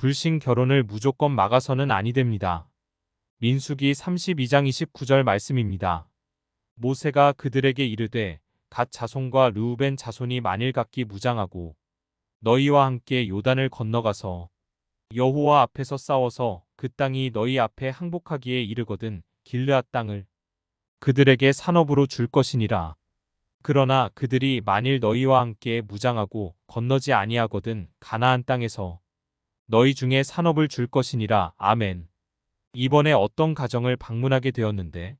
불신 결혼을 무조건 막아서는 아니 됩니다. 민수기 32장 29절 말씀입니다. 모세가 그들에게 이르되 갓 자손과 르우벤 자손이 만일 각기 무장하고 너희와 함께 요단을 건너가서 여호와 앞에서 싸워서 그 땅이 너희 앞에 항복하기에 이르거든 길르앗 땅을 그들에게 산업으로 줄 것이니라. 그러나 그들이 만일 너희와 함께 무장하고 건너지 아니하거든 가나안 땅에서 너희 중에 산업을 줄 것이니라. 아멘. 이번에 어떤 가정을 방문하게 되었는데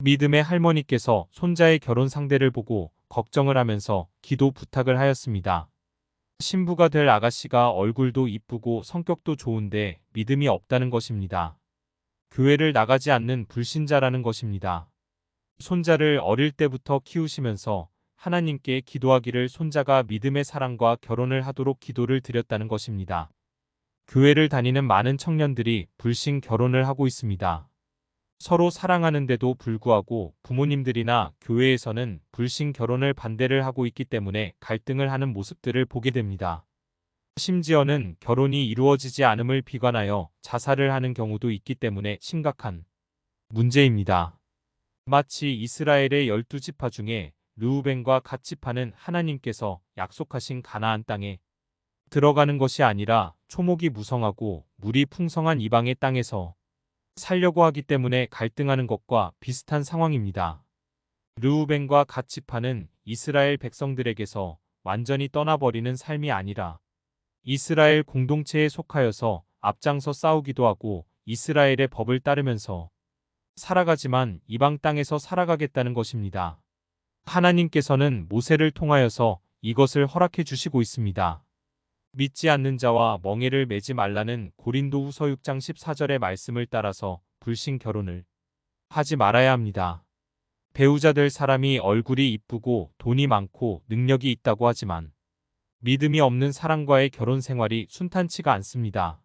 믿음의 할머니께서 손자의 결혼 상대를 보고 걱정을 하면서 기도 부탁을 하였습니다. 신부가 될 아가씨가 얼굴도 이쁘고 성격도 좋은데 믿음이 없다는 것입니다. 교회를 나가지 않는 불신자라는 것입니다. 손자를 어릴 때부터 키우시면서 하나님께 기도하기를 손자가 믿음의 사랑과 결혼을 하도록 기도를 드렸다는 것입니다. 교회를 다니는 많은 청년들이 불신 결혼을 하고 있습니다. 서로 사랑하는데도 불구하고 부모님들이나 교회에서는 불신 결혼을 반대를 하고 있기 때문에 갈등을 하는 모습들을 보게 됩니다. 심지어는 결혼이 이루어지지 않음을 비관하여 자살을 하는 경우도 있기 때문에 심각한 문제입니다. 마치 이스라엘의 열두 지파 중에 르우벤과 갓 지파는 하나님께서 약속하신 가나안 땅에 들어가는 것이 아니라 초목이 무성하고 물이 풍성한 이방의 땅에서 살려고 하기 때문에 갈등하는 것과 비슷한 상황입니다. 르우벤과 갓지파는 이스라엘 백성들에게서 완전히 떠나버리는 삶이 아니라 이스라엘 공동체에 속하여서 앞장서 싸우기도 하고 이스라엘의 법을 따르면서 살아가지만 이방 땅에서 살아가겠다는 것입니다. 하나님께서는 모세를 통하여서 이것을 허락해 주시고 있습니다. 믿지 않는 자와 멍해를 매지 말라는 고린도 후서 6장 14절의 말씀을 따라서 불신 결혼을 하지 말아야 합니다. 배우자 될 사람이 얼굴이 이쁘고 돈이 많고 능력이 있다고 하지만 믿음이 없는 사람과의 결혼 생활이 순탄치가 않습니다.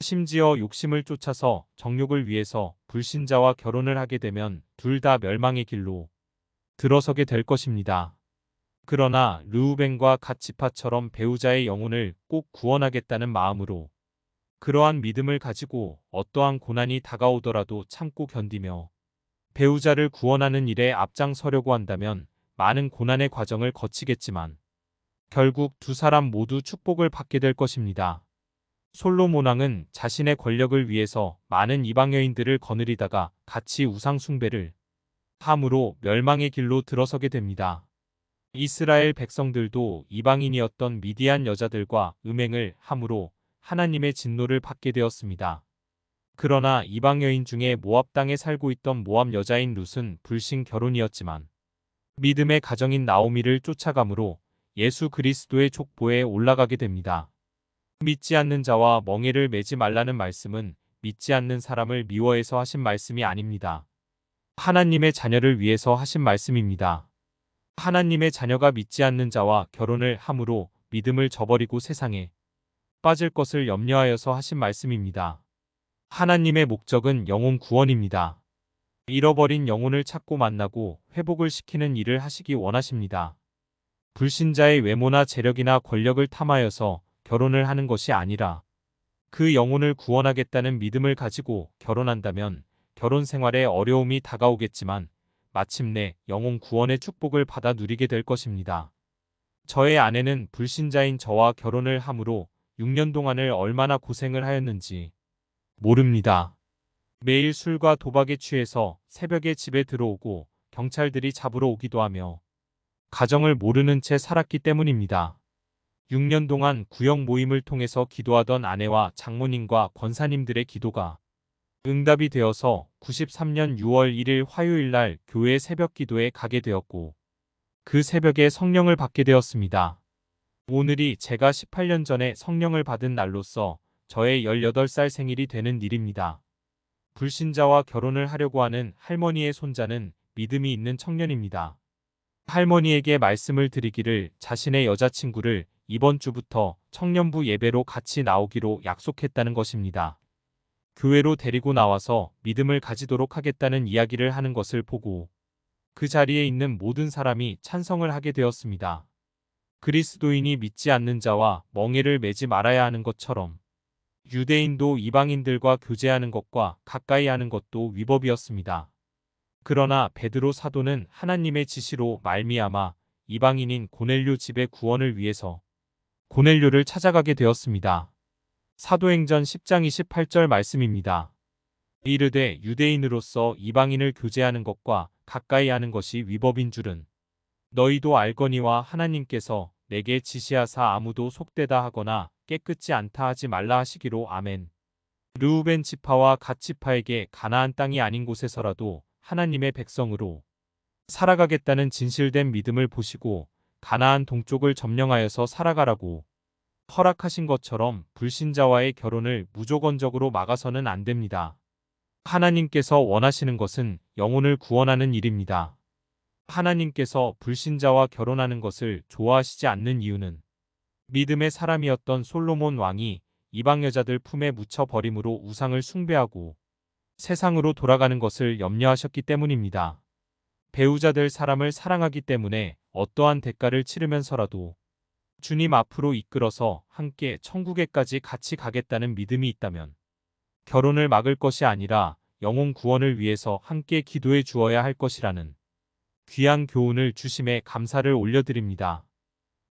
심지어 욕심을 쫓아서 정욕을 위해서 불신자와 결혼을 하게 되면 둘 다 멸망의 길로 들어서게 될 것입니다. 그러나 르우벤과 갓지파처럼 배우자의 영혼을 꼭 구원하겠다는 마음으로 그러한 믿음을 가지고 어떠한 고난이 다가오더라도 참고 견디며 배우자를 구원하는 일에 앞장서려고 한다면 많은 고난의 과정을 거치겠지만 결국 두 사람 모두 축복을 받게 될 것입니다. 솔로몬 왕은 자신의 권력을 위해서 많은 이방 여인들을 거느리다가 같이 우상 숭배를 함으로 멸망의 길로 들어서게 됩니다. 이스라엘 백성들도 이방인이었던 미디안 여자들과 음행을 함으로 하나님의 진노를 받게 되었습니다. 그러나 이방 여인 중에 모압 땅에 살고 있던 모압 여자인 룻은 불신 결혼이었지만 믿음의 가정인 나오미를 쫓아감으로 예수 그리스도의 족보에 올라가게 됩니다. 믿지 않는 자와 멍해를 매지 말라는 말씀은 믿지 않는 사람을 미워해서 하신 말씀이 아닙니다. 하나님의 자녀를 위해서 하신 말씀입니다. 하나님의 자녀가 믿지 않는 자와 결혼을 함으로 믿음을 저버리고 세상에 빠질 것을 염려하여서 하신 말씀입니다. 하나님의 목적은 영혼 구원입니다. 잃어버린 영혼을 찾고 만나고 회복을 시키는 일을 하시기 원하십니다. 불신자의 외모나 재력이나 권력을 탐하여서 결혼을 하는 것이 아니라 그 영혼을 구원하겠다는 믿음을 가지고 결혼한다면 결혼 생활에 어려움이 다가오겠지만 마침내 영혼 구원의 축복을 받아 누리게 될 것입니다. 저의 아내는 불신자인 저와 결혼을 함으로 6년 동안을 얼마나 고생을 하였는지 모릅니다. 매일 술과 도박에 취해서 새벽에 집에 들어오고 경찰들이 잡으러 오기도 하며 가정을 모르는 채 살았기 때문입니다. 6년 동안 구역 모임을 통해서 기도하던 아내와 장모님과 권사님들의 기도가 응답이 되어서 93년 6월 1일 화요일 날 교회 새벽 기도에 가게 되었고 그 새벽에 성령을 받게 되었습니다. 오늘이 제가 18년 전에 성령을 받은 날로서 저의 18살 생일이 되는 일입니다. 불신자와 결혼을 하려고 하는 할머니의 손자는 믿음이 있는 청년입니다. 할머니에게 말씀을 드리기를 자신의 여자친구를 이번 주부터 청년부 예배로 같이 나오기로 약속했다는 것입니다. 교회로 데리고 나와서 믿음을 가지도록 하겠다는 이야기를 하는 것을 보고 그 자리에 있는 모든 사람이 찬성을 하게 되었습니다. 그리스도인이 믿지 않는 자와 멍해를 매지 말아야 하는 것처럼 유대인도 이방인들과 교제하는 것과 가까이 하는 것도 위법이었습니다. 그러나 베드로 사도는 하나님의 지시로 말미암아 이방인인 고넬료 집의 구원을 위해서 고넬료를 찾아가게 되었습니다. 사도행전 10장 28절 말씀입니다. 이르되 유대인으로서 이방인을 교제하는 것과 가까이 하는 것이 위법인 줄은 너희도 알거니와 하나님께서 내게 지시하사 아무도 속되다 하거나 깨끗지 않다 하지 말라 하시기로 아멘. 르우벤 지파와 갓 지파에게 가나안 땅이 아닌 곳에서라도 하나님의 백성으로 살아가겠다는 진실된 믿음을 보시고 가나안 동쪽을 점령하여서 살아가라고 허락하신 것처럼 불신자와의 결혼을 무조건적으로 막아서는 안 됩니다. 하나님께서 원하시는 것은 영혼을 구원하는 일입니다. 하나님께서 불신자와 결혼하는 것을 좋아하시지 않는 이유는 믿음의 사람이었던 솔로몬 왕이 이방 여자들 품에 묻혀 버림으로 우상을 숭배하고 세상으로 돌아가는 것을 염려하셨기 때문입니다. 배우자들 사람을 사랑하기 때문에 어떠한 대가를 치르면서라도 주님 앞으로 이끌어서 함께 천국에까지 같이 가겠다는 믿음이 있다면 결혼을 막을 것이 아니라 영혼 구원을 위해서 함께 기도해 주어야 할 것이라는 귀한 교훈을 주심에 감사를 올려드립니다.